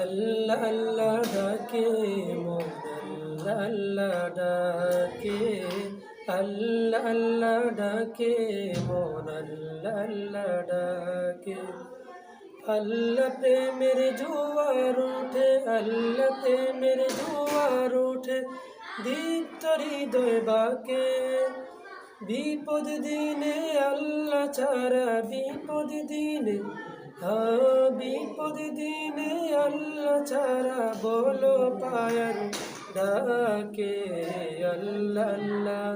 আল্লাহ আল্লাহ ডাকে মন আল্লাহ ডাকে আল্লাহ আল্লাহ ডাকে মন আল্লাহ আল্লাহ ডাকে আল্লাহ প্রেমের জোয়ার উঠে আল্লাহ প্রেমের জোয়ার উঠে দীপ্ত হৃদয় বাকে। বিপদ দিনে আল্লাহ ছাড়া, বিপদ দিনে হ্যাঁ বিপদ আল্লাহ ছাড়া বলো পায়ার ডাকে, আল্লাহ আল্লাহ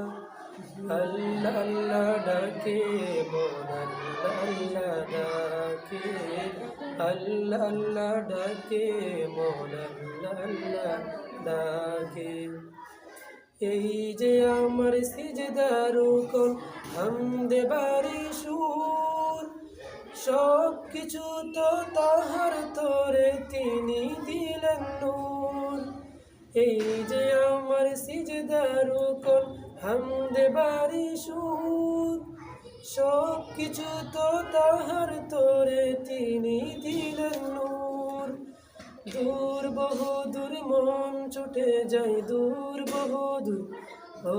আল্লাহ ডাকে মন আল্লাহ ডাকে, আল্লাহ আল্লাহ ডাকে আল্লাহ ডাকে। এই যে আমার সিজদারু কোন হামদে বাড়ি সুর সব কিছু তো তাহার তোরে তিনি দিলেন নূর। এই যে আমার সিজদারু কোন হামদে বাড়ি সুর সব কিছু তো তাহার তোরে তিনি দিলেন নূর। দূর বহু দূর মন ছুটে যায়, দূর বহু দূর ও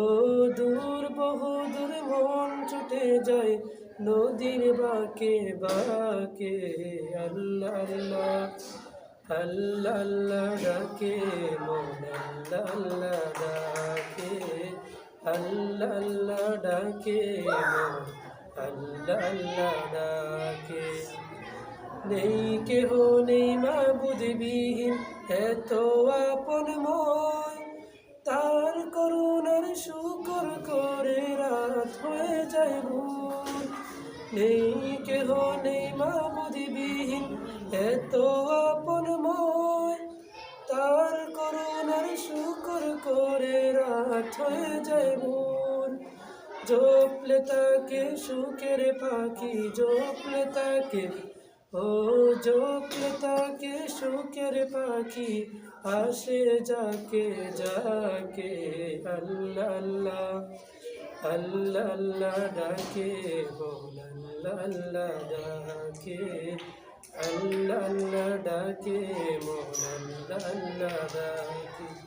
দূর বহু দূর মন ছুটে যায় নদীর বাকে বাকে আল্লাহ আল্লাহ আল্লাহ আল্লাহ ডাকে, মন আল্লাহ আল্লাহ ডাকে আল্লাহ আল্লাহ ডাকে, মন আল্লাহ আল্লাহ ডাকে। নেই কেহ নেই মা বুঝবিহীন এত আপন ময় তার করুণার শুকর করে রাত হয়ে যায় ভোর নেই, কেহ নেই মা বুঝবিহীন এত আপন ময় তার করুণার শুকর করে রাত হয়ে যায় ভোর জপলে তাকে সুখের পাখি, জপলে তাকে, ও জপলে তাকে সুখের পাখি, আসে যাকে যাকে, আল্লাহ আল্লাহ। আল্লাহ আল্লাহ ডাকে বল আল্লাহ আল্লাহ ডাকে আল্লাহ আল্লাহ ডাকে মোহন আল্লাহ আল্লাহ ডাকে